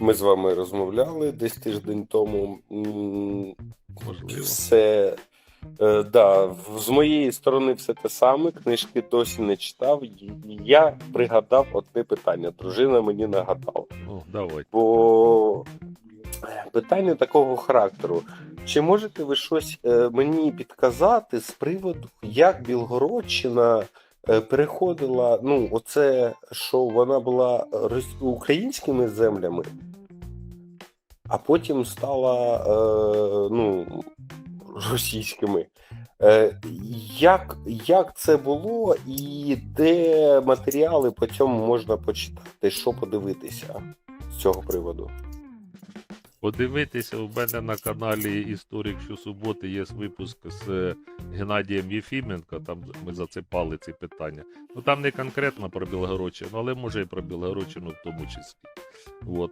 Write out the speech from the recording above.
Ми з вами розмовляли десь тиждень тому. Можливо. Все. Е, да, з моєї сторони все те саме. Книжки досі не читав. Я пригадав одне питання. Дружина мені нагадала. Ну, давай. Бо питання такого характеру. Чи можете ви щось е, мені підказати з приводу, як Білгородщина е, переходила? Ну, оце, що вона була українськими землями, а потім стала е, ну, російськими. Е, як, як це було, і де матеріали по цьому можна почитати, що подивитися з цього приводу? Подивитися, у мене на каналі Історик щосуботи є випуск з Геннадієм Єфіменко, там ми зацепали ці питання. Ну там не конкретно про Білгородщину, але може і про Білгородщину в тому числі. От.